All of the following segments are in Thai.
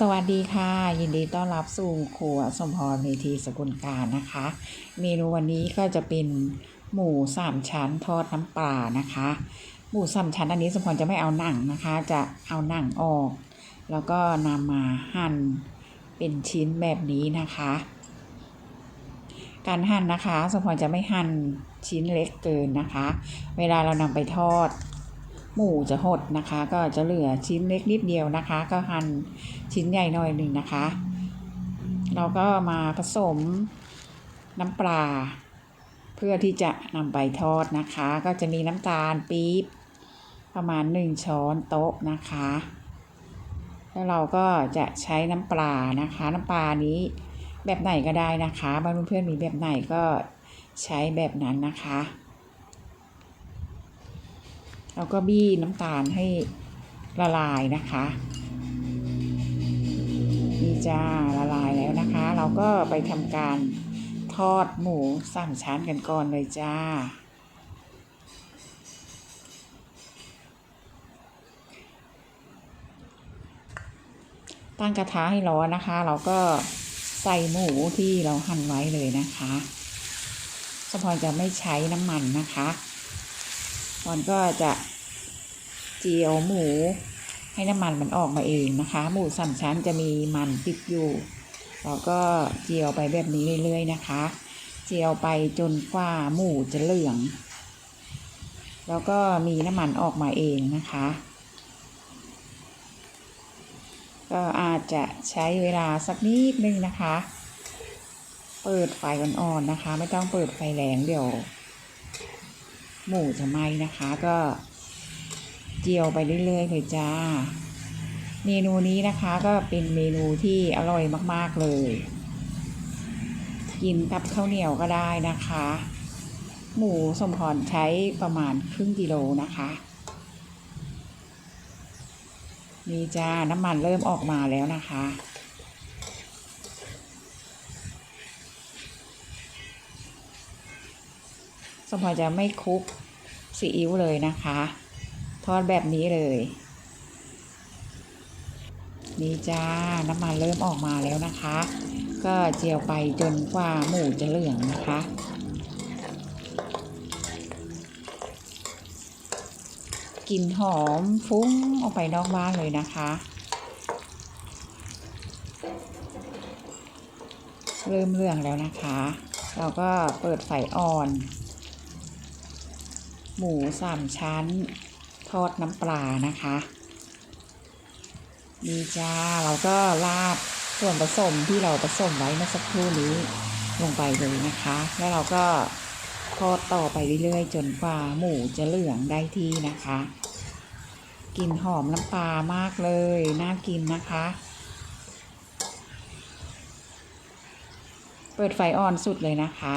สวัสดีค่ะ ยินดีต้อนรับสู่ครัวสมพรเมธีสกุลการนะคะ เมนูวันนี้ก็จะเป็นหมูสามชั้นทอดน้ำปลานะคะ หมูสามชั้นอันนี้สมพรจะไม่เอาหนังนะคะ จะเอาหนังออก แล้วก็นำมาหั่นเป็นชิ้นแบบนี้นะคะ การหั่นนะคะ สมพรจะไม่หั่นชิ้นเล็กเกินนะคะ เวลาเรานำไปทอด หมูจะหดนะคะ ก็จะเหลือชิ้นเล็กนิดเดียวนะคะ ก็หั่นชิ้นใหญ่หน่อยหนึ่งนะคะ เราก็มาผสมน้ำปลา เพื่อที่จะนำไปทอดนะคะ ก็จะมีน้ำตาลปี๊บประมาณหนึ่งช้อนโต๊ะนะคะ แล้วเราก็จะใช้น้ำปลานะคะ น้ำปลานี้แบบไหนก็ได้นะคะบ้านเพื่อนมีแบบไหนก็ใช้แบบนั้นนะคะ เราก็บี้น้ำตาลให้ละลายนะคะนี่จ้าละลายแล้วนะคะ เราก็ไปทำการทอดหมูสามชั้นกันก่อนเลยจ้า ตั้งกระทะให้ร้อนนะคะ เราก็ใส่หมูที่เราหั่นไว้เลยนะคะสปอนจะไม่ใช้น้ำมันนะคะ สปอนก็จะเจียวหมูให้น้ำมันมันออกมาเองนะคะ หมูสามชั้นจะมีมันติดอยู่เราก็เจียวไปแบบนี้เรื่อยๆนะคะ เจียวไปจนกว่าหมูจะเหลือง แล้วก็มีน้ำมันออกมาเองนะคะ ก็อาจจะใช้เวลาสักนิดนึงนะคะ เปิดไฟอ่อนๆนะคะ ไม่ต้องเปิดไฟแรงเดี๋ยว หมูจะไหม้นะคะ ก็เจียวไปเรื่อยๆเลยจ้า เมนูนี้นะคะก็เป็นเมนูที่อร่อยมากๆเลย กินกับข้าวเหนียวก็ได้นะคะ หมูสมพรใช้ประมาณครึ่งกิโลนะคะนี่จ้าน้ำมันเริ่มออกมาแล้วนะคะ สมพรจะไม่คลุกซีอิ๊วเลยนะคะ ทอดแบบนี้เลย นี่จ้าน้ำมันเริ่มออกมาแล้วนะคะ ก็เจียวไปจนกว่าหมูจะเหลืองนะคะกลิ่นหอมฟุ้งออกไปนอกบ้านเลยนะคะ เริ่มเหลืองแล้วนะคะ เราก็เปิดไฟอ่อน หมูสามชั้น ทอดน้ำปลานะคะนี่จ้าเราก็ราดส่วนผสมที่เราผสมไว้เมื่อสักครู่นี้ลงไปเลยนะคะ แล้วเราก็ทอดต่อไปเรื่อยๆ จนกว่าหมูจะเหลืองได้ที่นะคะกลิ่นหอมน้ำปลามากเลยน่ากินนะคะ เปิดไฟอ่อนสุดเลยนะคะ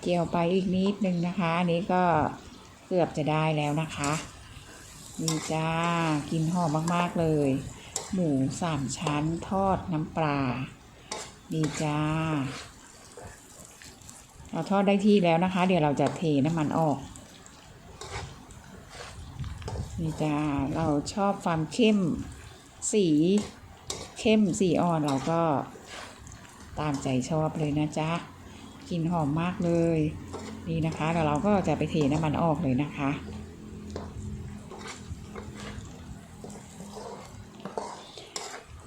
เจียวไปอีกนิดนึงนะคะ อันนี้ก็เกือบจะได้แล้วนะคะนี่จ้ากินหอมมากๆเลย หมูสามชั้นทอดน้ำปลานี่จ้า เราทอดได้ที่แล้วนะคะ เดี๋ยวเราจะเทน้ำมันออกนี่จ้าเราชอบความเข้มสีเข้มสีอ่อนเราก็ตามใจชอบเลยนะจ๊ะ กลิ่นหอมมากเลย นี่นะคะแล้วเราก็จะไปเทน้ำมันออกเลยนะคะ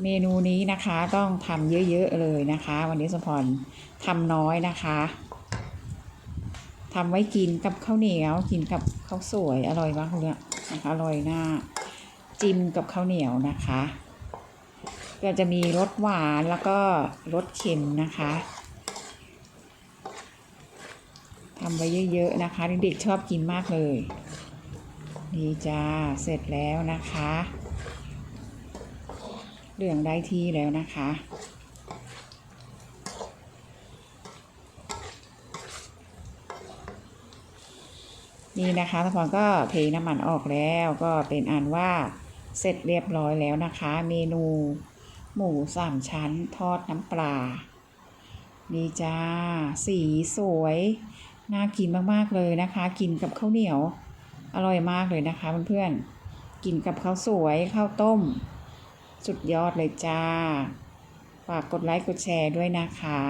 เมนูนี้นะคะต้องทำเยอะๆเลยนะคะ วันนี้สมพรทำน้อยนะคะทำไว้กินกับข้าวเหนียว กินกับข้าวสวยอร่อยมากเลยนะคะอร่อยหน้าจิ้มกับข้าวเหนียวนะคะ ก็จะมีรสหวานแล้วก็รสเค็มนะคะ ทำไว้เยอะๆนะคะเด็กๆชอบกินมากเลยนี่จ้าเสร็จแล้วนะคะ เหลืองได้ที่แล้วนะคะ นี่นะคะทุกคนก็เทน้ำมันออกแล้วก็เป็นอันว่าเสร็จเรียบร้อยแล้วนะคะ เมนูหมูสามชั้นทอดน้ำปลา นี่จ้า สีสวย น่ากินมากๆเลยนะคะ กินกับข้าวเหนียวอร่อยมากเลยนะคะเพื่อนๆกินกับข้าวสวยข้าวต้ม สุดยอดเลยจ้า ฝากกดไลค์กดแชร์ด้วยนะคะ